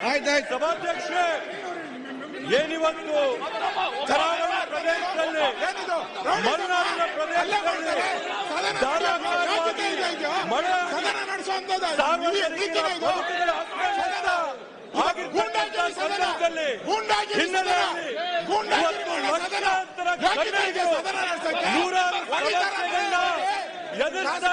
ಆಯ್ತಾಯ್ತು. ಸಭಾಧ್ಯಕ್ಷ ಏನಿವತ್ತು ಕರಾವಳಿ ಪ್ರದೇಶದಲ್ಲಿ ಮಲೆನಾಡಿನ ಪ್ರದೇಶದಲ್ಲಿ ಮಳೆ ಸಂದರ್ಭದಲ್ಲಿ ಹಿನ್ನೆಲೆಯಲ್ಲಿ ಇವತ್ತು ಲಕ್ಷಾಂತರ ಕನ್ನಡಿಗರು ನೂರಾರು ಸಮಸ್ಯೆಗಳನ್ನ ಎದುರಿಸ್ತಾ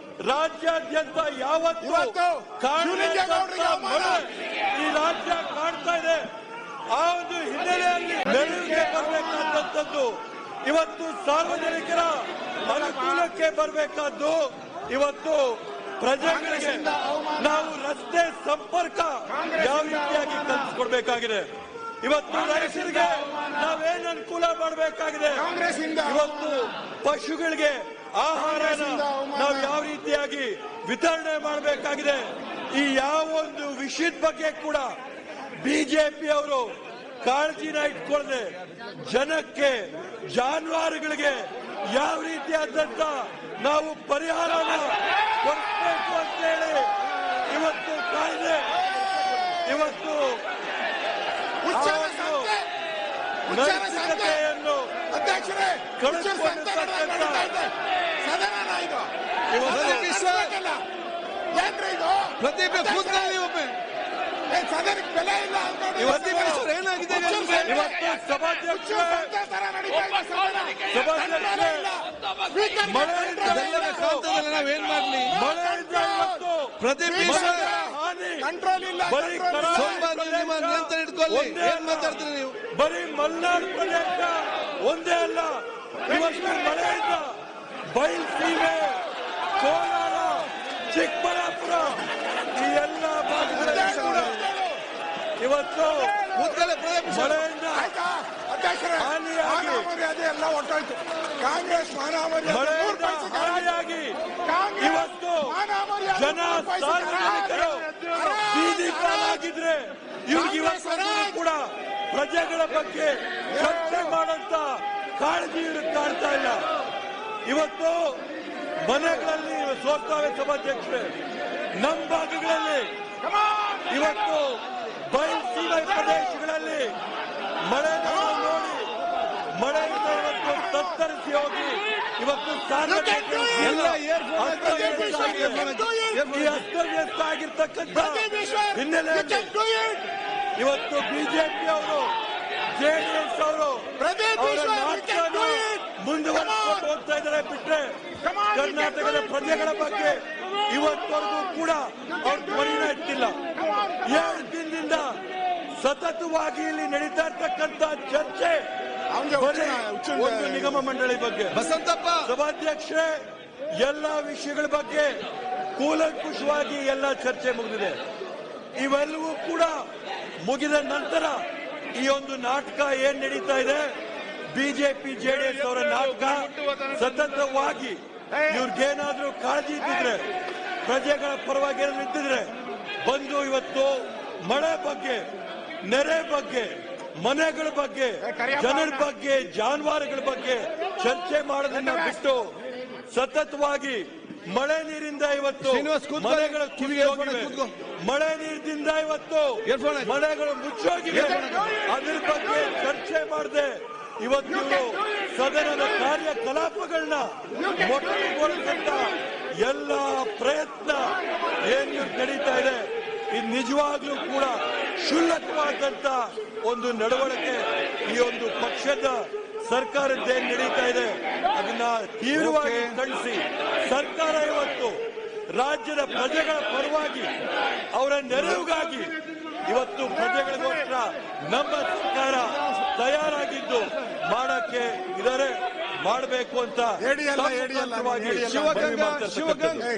ರಾಜ್ಯಾದ್ಯಂತ ಯಾವತ್ತು ಈ ರಾಜ್ಯ ಕಾಣ್ತಾ ಇದೆ. ಆ ಒಂದು ಹಿನ್ನೆಲೆಯಲ್ಲಿ ಬೆಳವಣಿಗೆ ಬರಬೇಕಾದಂಥದ್ದು. ಇವತ್ತು ಸಾರ್ವಜನಿಕರ ಅನುಕೂಲಕ್ಕೆ ಬರಬೇಕಾದ್ದು ಇವತ್ತು ಪ್ರಜೆಗಳಿಗೆ ನಾವು ರಸ್ತೆ ಸಂಪರ್ಕ ಯಾವ ರೀತಿಯಾಗಿ ಕಲ್ಪಿಸ್ಕೊಡ್ಬೇಕಾಗಿದೆ. ಇವತ್ತು ರೈತರಿಗೆ ನಾವೇನು ಅನುಕೂಲ ಮಾಡಬೇಕಾಗಿದೆ? ಇವತ್ತು ಪಶುಗಳಿಗೆ ಆಹಾರ ನಾವು ಯಾವ ವಿತರಣೆ ಮಾಡಬೇಕಾಗಿದೆ. ಈ ಯಾವ ಒಂದು ವಿಷಯದ ಬಗ್ಗೆ ಕೂಡ ಬಿಜೆಪಿ ಅವರು ಕಾಳಜಿನ ಇಟ್ಕೊಳ್ಳದೆ ಜನಕ್ಕೆ ಜಾನುವಾರುಗಳಿಗೆ ಯಾವ ರೀತಿಯಾದಂತ ನಾವು ಪರಿಹಾರನ ಕೊಡಬೇಕು ಅಂತ ಹೇಳಿ ಇವತ್ತು ಕಾಯ್ದೆ. ಇವತ್ತು ನೈತಿಕತೆಯನ್ನು ಅಧ್ಯಕ್ಷರೇ ಉಚ್ಚಾರ ಸಂತೆ ನಡೀತಾ ಇದೆ. ಸದನನ ಇದು ಇವತ್ತು ನಡೆಸ್ಬೇಕಲ್ಲ. ಏನ್ರಿ ಇದು ಪ್ರದೀಪ್ ಕೂತ್ಕೊಳ್ಳಿ ಒಮ್ಮೆ ಬೆಲೆ ಇಲ್ಲ ಏನಾಗಿದೆ? ಇವತ್ತು ಸಭಾಧ್ಯಕ್ಷ ಉಚ್ಚಾರ ಸಂತೆ ತರ ನಡೀತಾ ಇದೆ ಸದನ. ಕಂಟ್ರೋಲೇ ಇಲ್ಲ. ಸ್ಪೀಕರ್ ಮಳೆಯಿಂದ ಕಂಟ್ರೋಲೇ ಇಲ್ಲ. ಇದೆಲ್ಲ ಕಾಣ್ತದಲ್ಲ ನಾವ್ ಏನ್ ಮಾಡ್ಲಿ ಪ್ರದೀಪ್ ಕಂಟ್ರೋಲ್ ಇಲ್ಲ ನಿಯಂತ್ರಣ ಇಟ್ಕೊಳ್ಳಿ ಏನ್. ಮಾತಾಡ್ತೀರಿ ನೀವು ಬರೀ ಮಲೆನಾಡು ಪ್ರದೇಶ ಒಂದೇ ಅಲ್ಲ ಇವತ್ತು ಮಳೆಯಿಂದ ಬಯಲ್ಸೀಮೆ ಕೋಲಾರ ಚಿಕ್ಕ ಎಲ್ಲ ಇವತ್ತು ಮಳೆಯಿಂದ. ಎಲ್ಲ ಹೊರಟೋಯ್ತು ಕಾಂಗ್ರೆಸ್ ಹಾನಿಯಾಗಿ ಇವತ್ತು ಜನ. ಬೀದಿ ಪಾಲಾಗಿದ್ರೆ ಇವ್ರಿಗೆ ಇವತ್ತು ಕೂಡ ಪ್ರಜೆಗಳ ಬಗ್ಗೆ ಚರ್ಚೆ ಮಾಡಂತ ಕಾಳಜಿ ಇರುತ್ತಾ ಕಾಣ್ತಾ ಇಲ್ಲ ಇವತ್ತು ಮನೆಗಳಲ್ಲಿ ಸೋರ್ತಾವೆ ಸಭಾಧ್ಯಕ್ಷರೇ ನಮ್ಮ ಭಾಗಗಳಲ್ಲಿ ಇವತ್ತು ಬಯಲ್ಸೀಮೆ ಪ್ರದೇಶಗಳಲ್ಲಿ ಮಳೆ ನೋಡಿ ಮಳೆ ಇವತ್ತು ತತ್ತರಿಸಿ ಹೋಗಿ ಇವತ್ತು ಅಸ್ತವ್ಯಸ್ತ ಆಗಿರ್ತಕ್ಕಂಥ ಹಿನ್ನೆಲೆ ಹಿನ್ನೆಲೆಯಲ್ಲಿ. ಇವತ್ತು ಬಿಜೆಪಿ ಅವರು ಜೆಡಿಎಸ್ ಅವರು ಮುಂದುವರಿಸಿಕೊಂಡು ಹೋಗ್ತಾ ಇದ್ದಾರೆ ಬಿಟ್ರೆ ಕರ್ನಾಟಕದ ಪ್ರಜೆಗಳ ಬಗ್ಗೆ ಇವತ್ತವರೆಗೂ ಕೂಡ ಅವ್ರ ಧ್ವನಿನ ಇಟ್ಟಿಲ್ಲ ಏಳು ದಿನದಿಂದ ಸತತವಾಗಿ ಇಲ್ಲಿ ನಡೀತಾ ಇರ್ತಕ್ಕಂತ ಚರ್ಚೆ ಒಂದು ನಿಗಮ ಮಂಡಳಿ ಬಗ್ಗೆ. ಬಸಂತಪ್ಪ! ಸಭಾಧ್ಯಕ್ಷರೇ ಎಲ್ಲ ವಿಷಯಗಳ ಬಗ್ಗೆ ಕೂಲಂಕುಷವಾಗಿ ಎಲ್ಲ ಚರ್ಚೆ ಮುಗಿದಿದೆ. ಇವೆಲ್ಲವೂ ಕೂಡ ಮುಗಿದ ನಂತರ ಈ ಒಂದು ನಾಟಕ ಏನ್ ನಡೀತಾ ಇದೆ? ಬಿಜೆಪಿ ಜೆಡಿಎಸ್ ಅವರ ನಾಟಕ ಸತತವಾಗಿ ಇವ್ರಿಗೇನಾದ್ರೂ ಕಾಳಜಿ ಇದ್ದಿದ್ರೆ ಪ್ರಜೆಗಳ ಪರವಾಗಿ ಏನಾದ್ರು ಇದ್ದಿದ್ರೆ ಬಂದು ಇವತ್ತು ಮಳೆ ಬಗ್ಗೆ ನೆರೆ ಬಗ್ಗೆ ಮನೆಗಳ ಬಗ್ಗೆ ಜನರ ಬಗ್ಗೆ ಜಾನುವಾರುಗಳ ಬಗ್ಗೆ ಚರ್ಚೆ ಮಾಡೋದನ್ನ ಬಿಟ್ಟು ಸತತವಾಗಿ ಮಳೆ ನೀರಿಂದ ಇವತ್ತು. ಮನೆಗಳ ಮಳೆ ನೀರಿನಿಂದ ಇವತ್ತು. ಮನೆಗಳು ಮುಚ್ಚೋಗಿವೆ. ಅದ್ರ ಬಗ್ಗೆ ಚರ್ಚೆ ಮಾಡದೆ. ಇವತ್ತು ಸದನದ ಕಾರ್ಯಕಲಾಪಗಳನ್ನ ಮೊಟಕುಗೊಳಿಸಂತ ಎಲ್ಲ ಪ್ರಯತ್ನ ಏನು ನಡೀತಾ ಇದೆ. ಇದು ನಿಜವಾಗ್ಲೂ ಕೂಡ ಕ್ಷುಲ್ಲಕವಾದಂತ ಒಂದು ನಡವಳಿಕೆ ಈ ಒಂದು ಪಕ್ಷದ ಸರ್ಕಾರದ್ದೇನು ನಡೀತಾ ಇದೆ. ಅದನ್ನ ತೀವ್ರವಾಗಿ ಖಂಡಿಸಿ ಸರ್ಕಾರ ಇವತ್ತು ರಾಜ್ಯದ ಪ್ರಜೆಗಳ ಪರವಾಗಿ ಅವರ ನೆರವಿಗಾಗಿ ಇವತ್ತು ಪ್ರಜೆಗಳಿಗೋಸ್ಕರ ನಮ್ಮ ಸರ್ಕಾರ ತಯಾರಾಗಿದ್ದು ಮಾಡಕ್ಕೆ ಇದಾರೆ ಮಾಡಬೇಕು ಅಂತ ಶಿವಗಂಗಾ ಶಿವಗಂಗಾ.